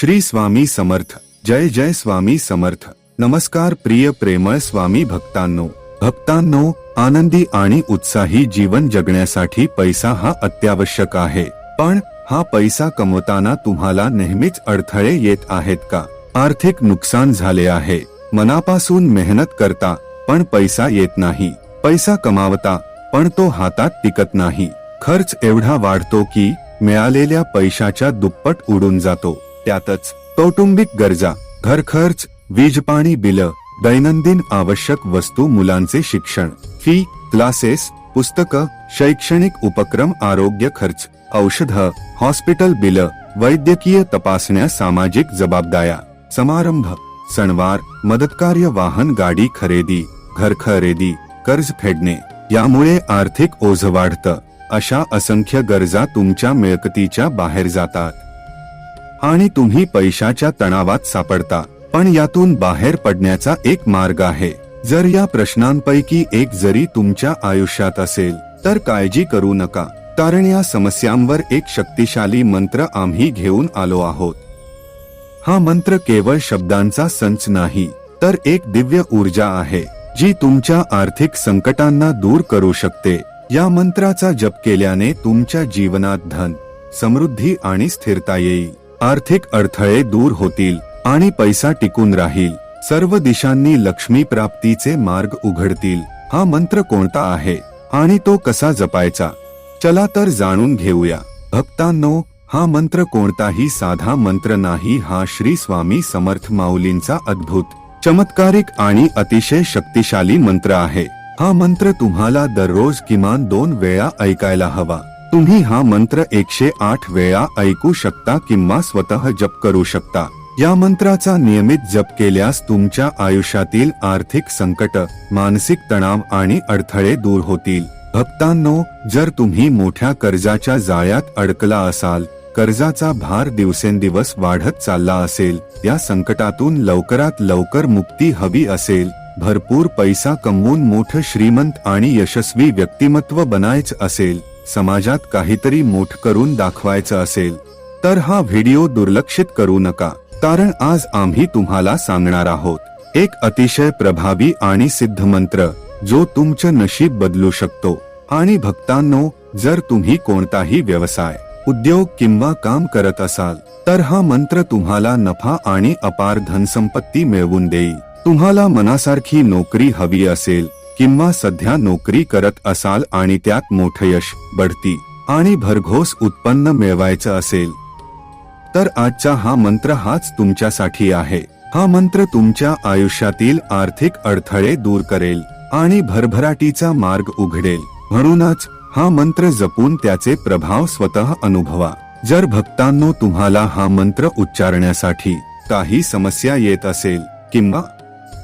श्री स्वामी समर्थ. जय जय स्वामी समर्थ. नमस्कार प्रिय प्रेमळ स्वामी भक्तांनो. भक्तांनो आनंदी आणि उत्साही जीवन जगण्यासाठी पैसा हा अत्यावश्यक आहे. पण हा पैसा कमवताना तुम्हाला नेहमीच अडथळे येत आहेत का? आर्थिक नुकसान झाले आहे. मनापासून मेहनत करता पण पैसा येत नाही. पैसा कमावता पण तो हातात टिकत नाही. खर्च एवढा वाढतो की मिळालेल्या पैशाच्या दुप्पट उडून जातो. त्यातच कौटुंबिक गरजा घर खर्च वीज पाणी बिल दैनंदिन आवश्यक वस्तू मुलांचे शिक्षण फी क्लासेस पुस्तकं शैक्षणिक उपक्रम आरोग्य खर्च औषध हॉस्पिटल बिल वैद्यकीय तपासण्या सामाजिक जबाबदाऱ्या समारंभ सणवार मदतकार्य वाहन गाडी खरेदी घर खरेदी कर्ज फेडणे यामुळे आर्थिक ओझ वाढतं. अशा असंख्य गरजा तुमच्या मिळकतीच्या बाहेर जातात. आणि तुम्ही पैशाच्या तणावात सापडता. पण यातून बाहेर पडण्याचा एक मार्ग आहे. जर या प्रश्नांपैकी एक जरी तुमच्या आयुष्यात असेल तर काळजी करू नका. कारण या समस्यांवर एक शक्तिशाली मंत्र आम्ही घेऊन आलो आहोत. हा मंत्र केवळ शब्दांचा संच नाही तर एक दिव्य ऊर्जा आहे जी तुमच्या आर्थिक संकटांना दूर करू शकते. या मंत्राचा जप केल्याने तुमच्या जीवनात धन समृद्धी आणि स्थिरता येईल. आर्थिक अडथळे दूर होतील आणि पैसा टिकून राहील. सर्व दिशांनी लक्ष्मी प्राप्तीचे मार्ग उघडतील. हा मंत्र कोणता आहे? आणि तो कसा जपायचा? चला तर जाणून घेऊया. भक्तांनो हा मंत्र कोणताही साधा मंत्र नाही हा श्री स्वामी समर्थ माऊलींचा अद्भुत चमत्कारिक आणि अतिशय शक्तिशाली मंत्र आहे. हा मंत्र तुम्हाला दररोज किमान दोन वेळा ऐकायला हवा. तुम्ही हा मंत्र एकशे आठ वेळा ऐकू शकता किंवा स्वतः जप करू शकता. या मंत्राचा नियमित जप केल्यास तुमच्या आयुष्यातील आर्थिक संकट मानसिक तणाव आणि अडथळे दूर होतील. भक्तांनो जर तुम्ही मोठ्या कर्जाच्या जाळ्यात अडकला असाल कर्जाचा भार दिवसेंदिवस वाढत चालला असेल या संकटातून लवकरात लवकर मुक्ती हवी असेल भरपूर पैसा कमवून मोठं श्रीमंत आणि यशस्वी व्यक्तिमत्व बनायचं असेल समाजात काहीतरी मोठ करून दाखवायचं असेल तर हा व्हिडिओ दुर्लक्षित करू नका कारण आज आम्ही तुम्हाला सांगणार आहोत. एक अतिशय प्रभावी आणि सिद्ध मंत्र जो तुमचं नशीब बदलू शकतो. आणि भक्तांनो जर तुम्ही कोणताही व्यवसाय उद्योग किंवा काम करत असाल तर हा मंत्र तुम्हाला नफा आणि अपार धनसंपत्ती मिळवून देईल. तुम्हाला मनासारखी नोकरी हवी असेल किंवा सध्या नोकरी करत असाल आणि त्यात मोठं यश बढती आणि भरघोस उत्पन्न मिळवायचं असेल. तर आजचा हा मंत्र हाच तुमच्यासाठी आहे. हा मंत्र तुमच्या आयुष्यातील आर्थिक अडथळे दूर करेल आणि भरभराटीचा मार्ग उघडेल. म्हणूनच हा मंत्र जपून त्याचे प्रभाव स्वतः अनुभवा. जर भक्तांनो तुम्हाला हा मंत्र उच्चारण्यासाठी काही समस्या येत असेल किंवा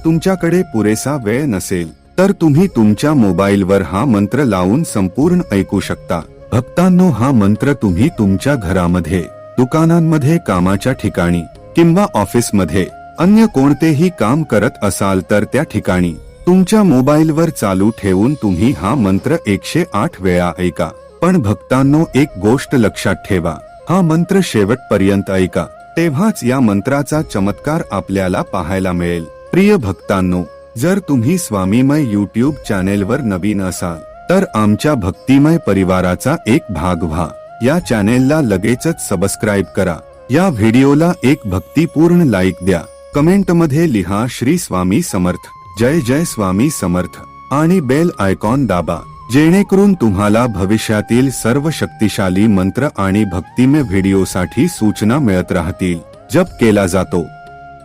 तुमच्याकडे पुरेसा वेळ नसेल तर तुम्ही तुमच्या मोबाईलवर हा मंत्र लावून संपूर्ण ऐकू शकता. भक्तांनो हा मंत्र तुम्ही तुमच्या घरामध्ये दुकानांमध्ये कामाच्या ठिकाणी किंवा ऑफिसमध्ये अन्य कोणतेही काम करत असाल तर त्या ठिकाणी तुमच्या मोबाईलवर चालू ठेवून तुम्ही हा मंत्र एकशे आठ वेळा ऐका. पण भक्तांनो एक गोष्ट लक्षात ठेवा. हा मंत्र शेवटपर्यंत ऐका. तेव्हाच या मंत्राचा चमत्कार आपल्याला पाहायला मिळेल. प्रिय भक्तांनो जर तुम्ही स्वामीमय यूट्यूब चॅनेलवर नवीन असाल तर आमच्या भक्तिमय परिवाराचा एक भाग व्हा. या चॅनेलला लगेचच सबस्क्राईब करा. या व्हिडिओला एक भक्तिपूर्ण लाईक द्या. कमेंटमध्ये लिहा श्री स्वामी समर्थ. जय जय स्वामी समर्थ. आणि बेल आयकॉन दाबा. जेणेकरून तुम्हाला भविष्यातील सर्व शक्तिशाली मंत्र आणि भक्तिमय व्हिडिओसाठी सूचना मिळत राहतील. जप केला जातो.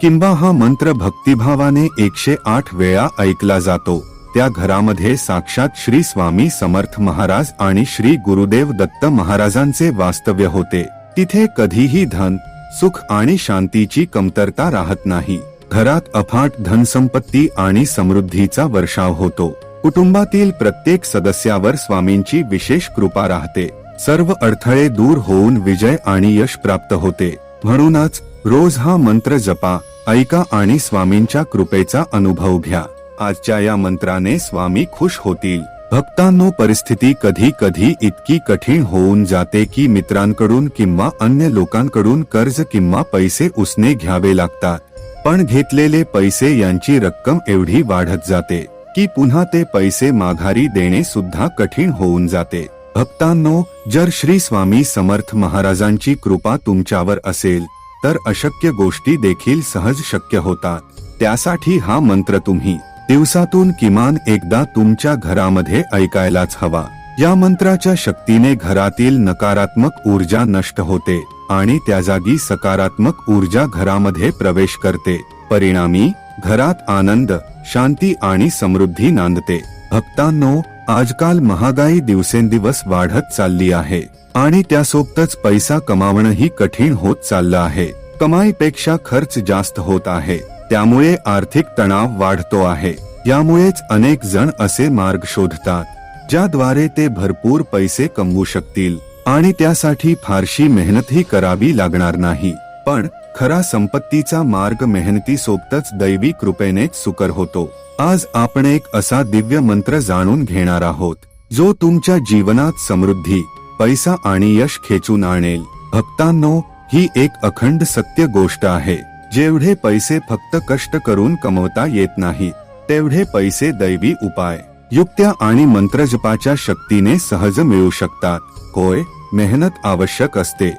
किंवा हा मंत्र भक्तिभावाने एकशे आठ वेळा ऐकला जातो. त्या घरामध्ये साक्षात श्री स्वामी समर्थ महाराज आणि श्री गुरुदेव दत्त महाराजांचे वास्तव्य होते. तिथे कधीही धन सुख आणि शांतीची कमतरता राहत नाही. घरात अफाट धनसंपत्ती आणि समृद्धीचा वर्षाव होतो. कुटुंबातील प्रत्येक सदस्यावर स्वामींची विशेष कृपा राहते. सर्व अडथळे दूर होऊन विजय आणि यश प्राप्त होते. म्हणूनच रोज हा मंत्र जपा ऐका आणि स्वामींच्या कृपेचा अनुभव घ्या. आजच्या या मंत्राने स्वामी खुश होतील. भक्तांनो परिस्थिती कधी कधी इतकी कठीण होऊन जाते की मित्रांकडून किंवा अन्य लोकांकडून कर्ज किंवा पैसे उसने घ्यावे लागतात. पण घेतलेले पैसे यांची रक्कम एवढी वाढत जाते की पुन्हा ते पैसे माघारी देणे सुद्धा कठीण होऊन जाते. भक्तांनो जर श्री स्वामी समर्थ महाराजांची कृपा तुमच्यावर असेल तर अशक्य गोष्टी देखील सहज शक्य होतात. त्यासाठी हा मंत्र तुम्ही दिवसातून किमान एकदा तुमच्या घरामध्ये ऐकायलाच हवा. या मंत्राच्या शक्तीने घरातील नकारात्मक ऊर्जा नष्ट होते आणि त्या जागी सकारात्मक ऊर्जा घरामध्ये प्रवेश करते. परिणामी घरात आनंद शांती आणि समृद्धी नांदते. भक्तांनो आजकाल महागाई दिवसेंदिवस वाढत चालली आहे आणि त्यासोबतच पैसा कमावणंही कठीण होत चाललं आहे. कमाईपेक्षा खर्च जास्त होत आहे. त्यामुळे आर्थिक तणाव वाढतो आहे. यामुळेच अनेक जण असे मार्ग शोधतात ज्याद्वारे ते भरपूर पैसे कमवू शकतील आणि त्यासाठी फारशी मेहनतही करावी लागणार नाही. पण खरा संपत्तीचा मार्ग मेहनती सोबतच दैवी कृपेनेच सुकर होतो. आज आपण एक असा दिव्य मंत्र जाणून घेणार आहोत जो तुमच्या जीवनात समृद्धी पैसा आणि यश खेचून आणेल. भक्तांनो ही एक अखंड सत्य गोष्ट आहे जेवढे पैसे फक्त कष्ट करून कमवता येत नाही तेवढे पैसे दैवी उपाय. युक्त्या आणि मंत्रजपाच्या शक्तीने सहज मिळू शकतात. होय मेहनत आवश्यक असते.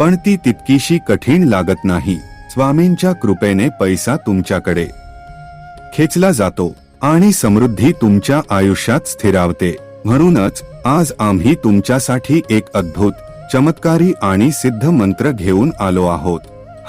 पण ती तितकीशी कठीण लागत नाही. स्वामींच्या कृपेने पैसा तुमच्याकडे. खेचला जातो आणि समृद्धी तुमच्या आयुष्यात स्थिरावते. म्हणूनच आज आम्ही तुमच्यासाठी एक अद्भुत चमत्कारी आणि सिद्ध मंत्र घेऊन आलो आहोत.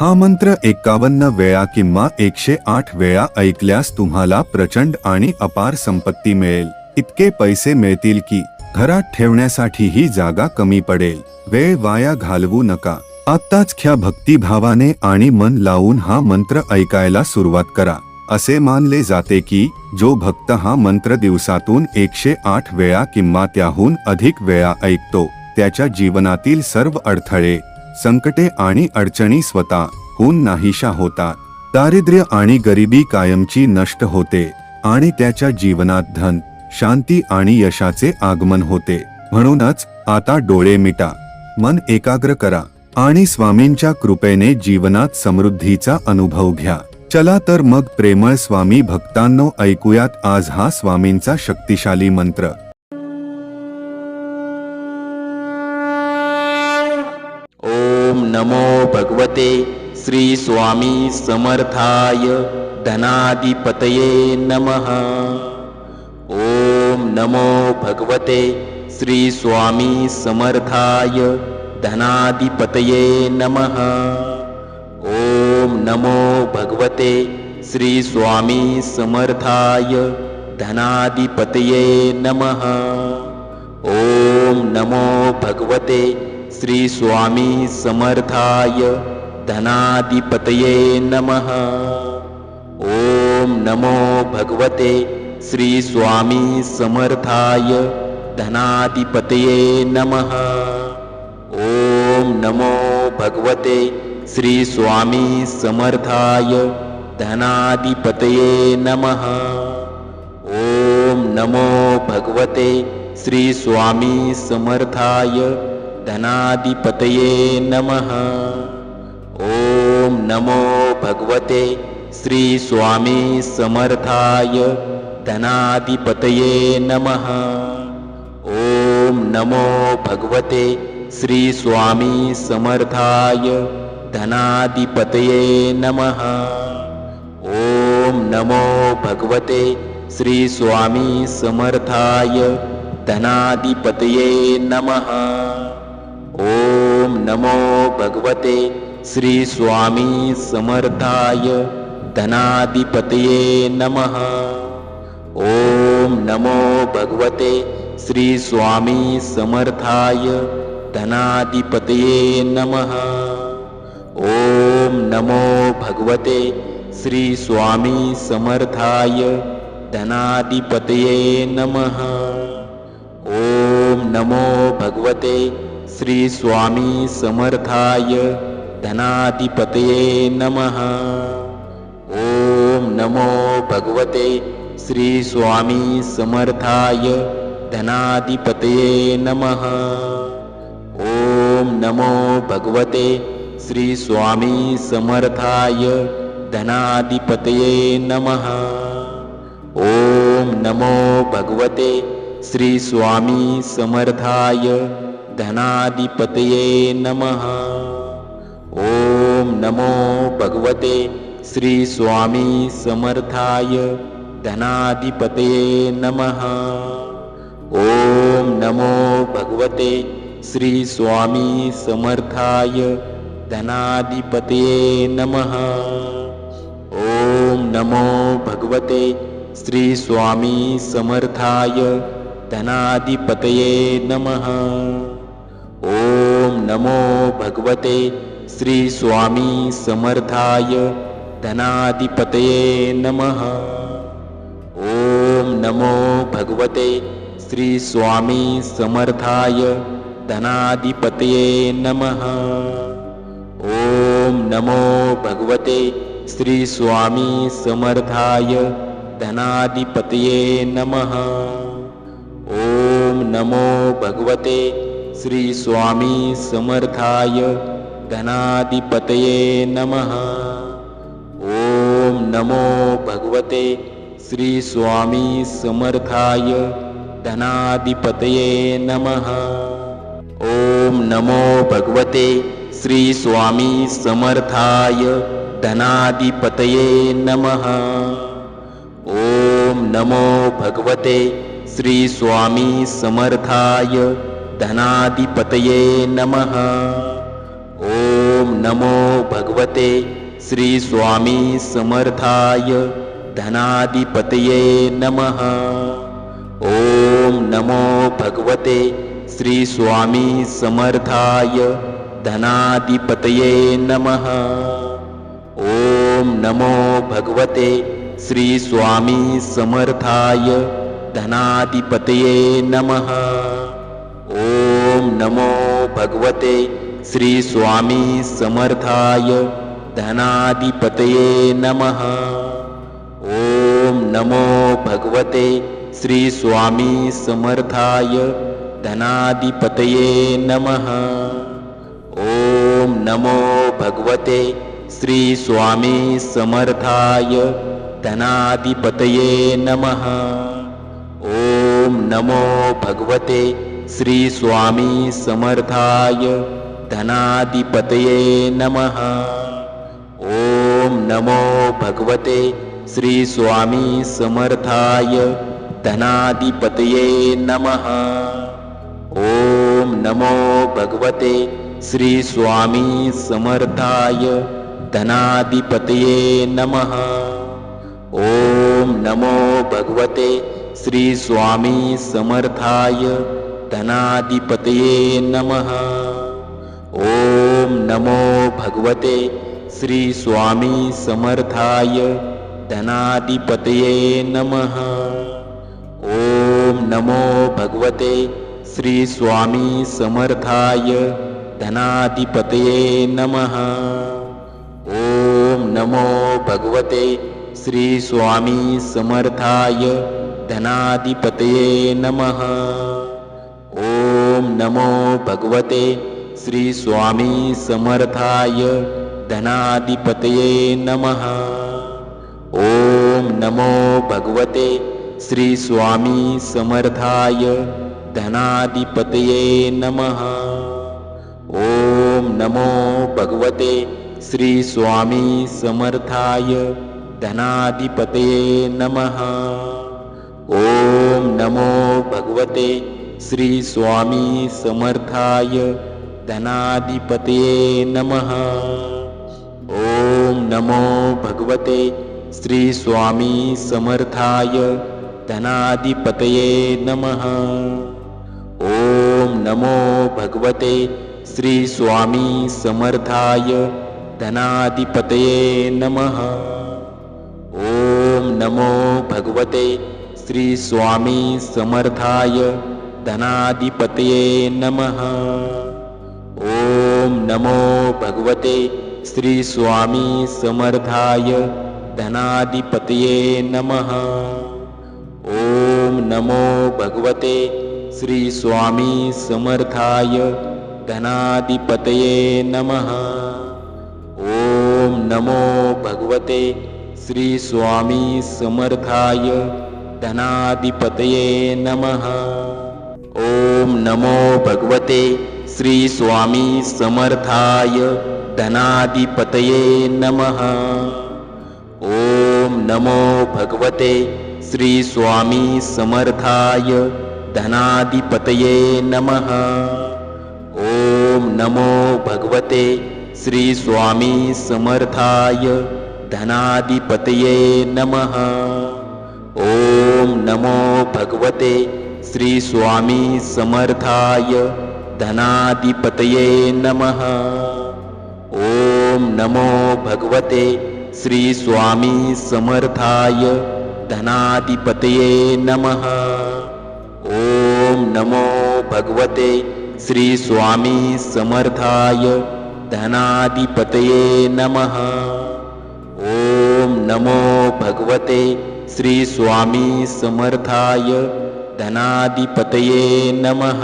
हा मंत्र एकावन्न वेळा किंवा एकशे आठ वेळा ऐकल्यास तुम्हाला प्रचंड आणि अपार संपत्ती मिळेल. इतके पैसे मिळतील की घरात ठेवण्यासाठीही जागा कमी पडेल. वेळ वाया घालवू नका. आत्ताच ख्या भक्तिभावाने आणि मन लावून हा मंत्र ऐकायला सुरुवात करा. असे मानले जाते की जो भक्त हा मंत्र दिवसातून एकशे आठ वेळा किंवा त्याहून अधिक वेळा ऐकतो त्याच्या जीवनातील सर्व अडथळे संकटे आणि अडचणी स्वतःहून नाहीशा होतात. दारिद्र्य आणि गरिबी कायमची नष्ट होते आणि त्याच्या जीवनात धन शांती आणि यशाचे आगमन होते. म्हणूनच आता डोळे मिटा मन एकाग्र करा आणि स्वामींच्या कृपेने जीवनात समृद्धीचा अनुभव घ्या. चला तर मग प्रेमळ स्वामी भक्तांनो ऐकूयात आज हा स्वामींचा शक्तिशाली मंत्र. ओम नमो भगवते श्री स्वामी समर्थाय धनाधिपतये नमः. नमो भगवते श्री स्वामी समर्थाय धनाधिपतये नमः। ओम नमो भगवते श्री स्वामी समर्थाय धनाधिपतये नमः। ओम नमो भगवते श्री स्वामी समर्थाय धनाधिपतये नमः। ओम नमो भगवते श्री स्वामी समर्थाय धनाधिपतये नमः। ओम नमो भगवते श्री स्वामी समर्थाय धनाधिपतये नमः। ओम नमो भगवते श्री स्वामी समर्थाय धनाधिपतये नमः। ओम नमो भगवते श्री स्वामी समर्थाय धनाधिपतये नमः। ओम नमो भगवते श्री स्वामी समर्थाय धनाधिपतये नमः। ओम नमो भगवते श्री स्वामी समर्थाय धनाधिपतये नमः। ओम नमो भगवते श्री स्वामी समर्थाय धनाधिपतये नमः ओम नमो भगवते श्री स्वामी समर्थाय धनाधिपतये नमः। ओम नमो भगवते श्री स्वामी समर्थाय धनाधिपतये नमः। ओम नमो भगवते श्री स्वामी समर्थाय धनाधिपतये नमः। ओम नमो भगवते श्री स्वामी समर्थाय धनाधिपतये नमः। ॐ नमो भगवते श्री स्वामी समर्थाय धनाधिपतये नमः। ॐ नमो भगवते श्री स्वामी समर्थाय धनाधिपतये नमः। ॐ नमो भगवते श्री स्वामी समर्थाय धनाधिपतये नमः। ॐ नमो भगवते श्री स्वामी समर्थाय धनाधिपतये नमः। ॐ नमो भगवते श्री स्वामी समर्थाय धनाधिपतये नमः। ॐ नमो भगवते श्री स्वामी समर्थाय धनाधिपतये नमो भगवते श्री स्वामी समर्थाय धनाधिपतये नमः। ॐ नमो भगवते श्री स्वामी समर्थाय धनाधिपतये नमः। ॐ नमो भगवते श्री स्वामी समर्थाय धनाधिपतये नमः। ॐ नमो भगवते श्री स्वामी समर्थाय धनाधिपतये नमः। ॐ नमो भगवते श्री स्वामी समर्थाय धनाधिपतये नमः। ॐ नमो भगवते श्री स्वामी समर्थाय धनाधिपतये नमः। ॐ नमो भगवते श्री स्वामी समर्थाय धनाधिपतये नमः। ॐ नमो भगवते श्री स्वामी समर्थाय धनाधिपतये नमः। ॐ नमो भगवते श्री स्वामी समर्थाय धनाधिपतये नमः। ॐ नमो भगवते श्री स्वामी समर्थाय धनाधिपतये नमः नमो भगवते श्री स्वामी समर्थाय धनाधिपतये नमः। ॐ नमो भगवते श्री स्वामी समर्थाय धनाधिपतये नमः। ॐ नमो भगवते श्री स्वामी समर्थाय धनाधिपतये नमः। ॐ नमो भगवते श्री स्वामी समर्थाय धनाधिपतये नमः। ॐ नमो भगवते श्री स्वामी समर्थाय धनाधिपतये नमः। ॐ नमो भगवते श्री स्वामी समर्थाय धनाधिपतये नमः। ॐ नमो भगवते श्री स्वामी समर्थाय धनाधिपतये नमः। ॐ नमो भगवते श्री स्वामी समर्थाय धनाधिपतये नमः। ॐ नमो भगवते श्री स्वामी समर्थाय धनाधिपतये नमः। ॐ नमो भगवते श्री स्वामी समर्थाय धनाधिपतये नमः भगवते श्री स्वामी समर्थाय धनाधिपतये नमः। ॐ नमो भगवते श्री स्वामी समर्थाय धनाधिपतये नमः। ॐ नमो भगवते श्री स्वामी समर्थाय धनाधिपतये नमः। ॐ नमो भगवते श्री स्वामी समर्थाय धनाधिपतये नमः। ॐ नमो भगवते श्री स्वामी समर्थाय धनाधिपतये नमः। ॐ नमो भगवते श्री स्वामी समर्थाय धनाधिपतये नमः। ॐ नमो भगवते श्री स्वामी समर्थाय धनाधिपतये नमः। नमो भगवते श्री स्वामी समर्थाय धनाधिपतये नमः। ॐ नमो भगवते श्री स्वामी समर्थाय धनाधिपतये नमः। ॐ नमो भगवते श्री स्वामी समर्थाय धनाधिपतये नमः। ॐ नमो भगवते श्री स्वामी समर्थाय धनाधिपतये नमः। ॐ नमो भगवते श्री स्वामी समर्थाय धनाधिपतये नमः। ॐ नमो भगवते श्री स्वामी समर्थाय धनाधिपतये नमः। ॐ नमो भगवते श्री स्वामी समर्थाय धनाधिपतये नमः। ॐ नमो भगवते श्री स्वामी समर्थाय धनाधिपतये नमः। ॐ नमो भगवते श्री स्वामी समर्थाय धनाधिपतये नमः।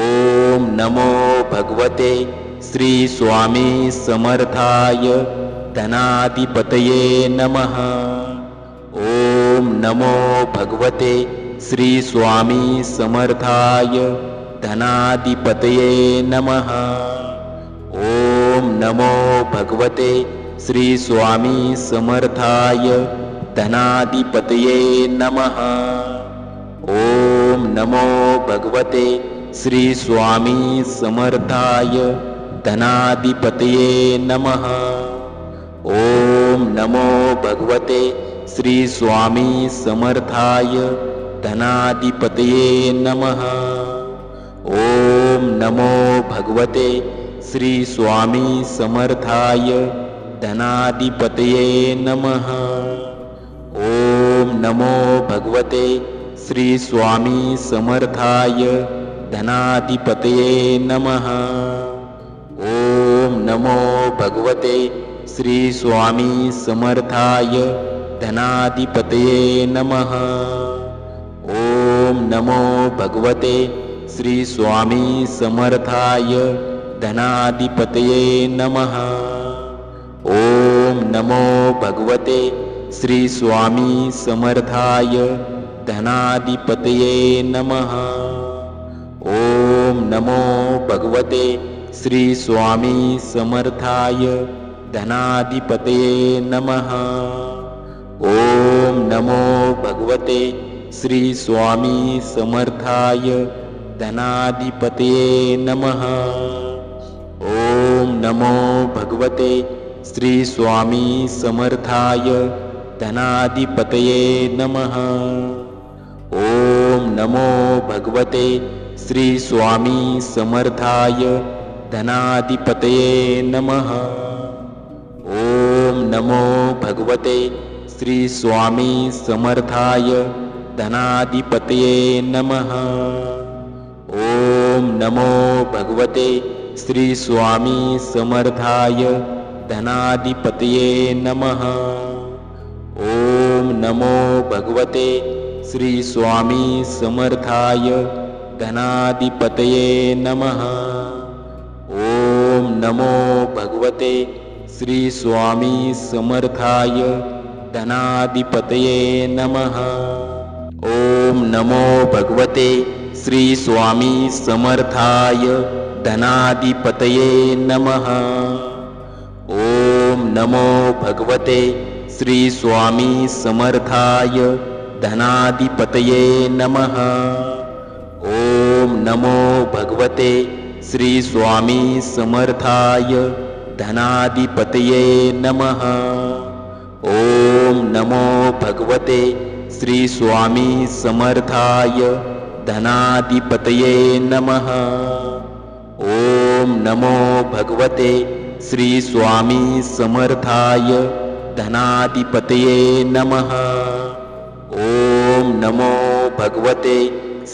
ॐ नमो भगवते श्री स्वामी समर्थाय धनाधिपतये नमः। ॐ नमो भगवते श्री स्वामी समर्थाय धनाधिपतये नमः। ॐ नमो भगवते श्री स्वामी समर्थाय धनाधिपतये नमः। ॐ नमो भगवते श्री स्वामी समर्थाय धनाधिपतये नमः नमो भगवते श्री स्वामी समर्थाय धनाधिपतये नमः। ॐ नमो भगवते श्री स्वामी समर्थाय धनाधिपतये नमः। ॐ नमो भगवते श्री स्वामी समर्थाय धनाधिपतये नमः श्री स्वामी समर्थाय धनाधिपतये नमः। ॐ नमो भगवते श्री स्वामी समर्थाय धनाधिपतये नमः। ॐ नमो भगवते श्री स्वामी समर्थाय धनाधिपतये नमः। ॐ नमो भगवते श्री स्वामी समर्थाय धनाधिपतये नमः। ॐ नमो भगवते श्री स्वामी समर्थाय धनाधिपतये नमः। ॐ नमो भगवते श्री स्वामी समर्थाय धनाधिपतये नमः। ॐ नमो भगवते श्री स्वामी समर्थाय धनाधिपतये नमः नमो भगवते श्री स्वामी समर्थाय धनाधिपतये नमः। ॐ नमो भगवते श्री स्वामी समर्थाय धनाधिपतये नमः। ॐ नमो भगवते श्री स्वामी समर्थाय धनाधिपतये नमः। ॐ नमो भगवते श्री स्वामी समर्थाय धनाधिपतये नमः। ॐ नमो भगवते श्री स्वामी समर्थाय धनाधिपतये नमः। ॐ नमो भगवते श्री स्वामी समर्थाय धनाधिपतये नमः। ॐ नमो भगवते श्री स्वामी समर्थाय धनाधिपतये नमः। ॐ नमो भगवते श्री स्वामी समर्थाय धनाधिपतये नमः। ॐ नमो भगवते श्री स्वामी समर्थाय धनाधिपतये नमः। ॐ नमो भगवते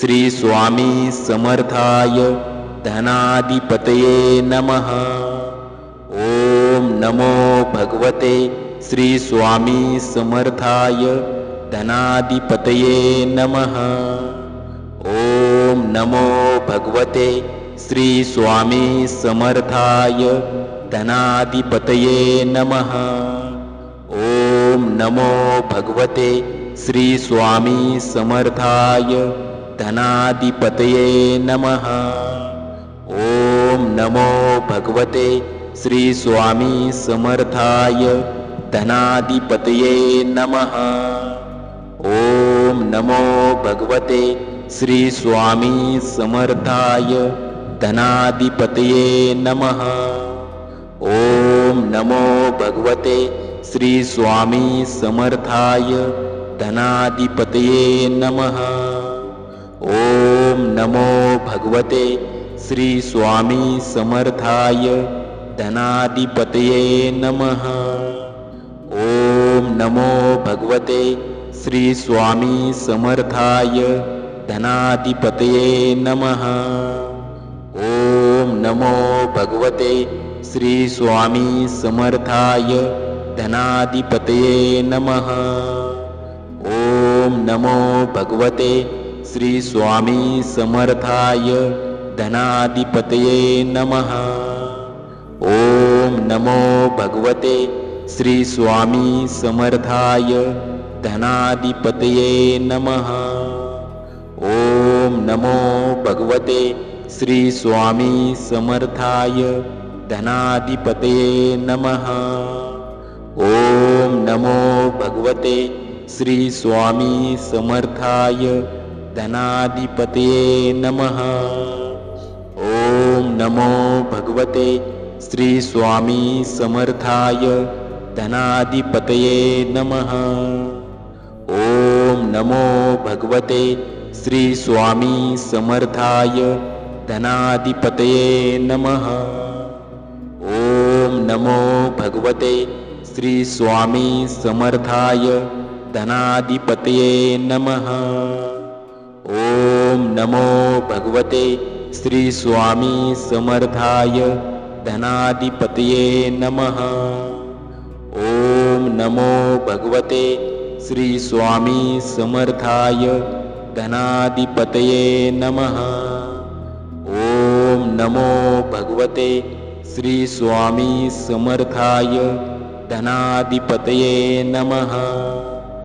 श्री स्वामी समर्थाय धनाधिपतये नमः नमो भगवते श्री स्वामी समर्थाय धनाधिपतये नमः। ॐ नमो भगवते श्रीस्वामी समर्थाय धनाधिपतये नमः। ॐ नमो भगवते श्रीस्वामी समर्थाय धनाधिपतये नमः। ॐ नमो भगवते श्रीस्वामी समर्थाय धनाधिपतये नमः। ॐ नमो भगवते श्रीस्वामी समर्थाय धनाधिपतये नमः। ॐ नमो भगवते श्रीस्वामी समर्थाय धनाधिपतये नमः। ॐ नमो भगवते श्रीस्वामी समर्थाय धनाधिपतये नमः। ॐ नमो भगवते श्रीस्वामी समर्थाय धनाधिपतये नमः। ॐ नमो भगवते श्रीस्वामी समर्थाय धनाधिपतये नमः। ॐ नमो भगवते श्रीस्वामी समर्थाय धनाधिपतये नमः ॐ नमो भगवते श्रीस्वामी समर्थाय धनाधिपतये नमः। ॐ नमो भगवते श्रीस्वामी समर्थाय धनाधिपतये नमः। ॐ नमो भगवते श्रीस्वामी समर्थाय धनाधिपतये नमः। ॐ नमो भगवते श्रीस्वामी समर्थाय धनाधिपतये नमः। ॐ नमो भगवते श्रीस्वामी समर्थाय धनाधिपतये नमः। ॐ नमो भगवते श्रीस्वामी समर्थाय धनाधिपतये नमः। ॐ नमो भगवते श्रीस्वामी समर्थाय धनाधिपतये नमः। ॐ नमो भगवते श्रीस्वामी समर्थाय धनाधिपतये नमः। ॐ नमो भगवते श्रीस्वामी समर्थाय धनाधिपतये नमः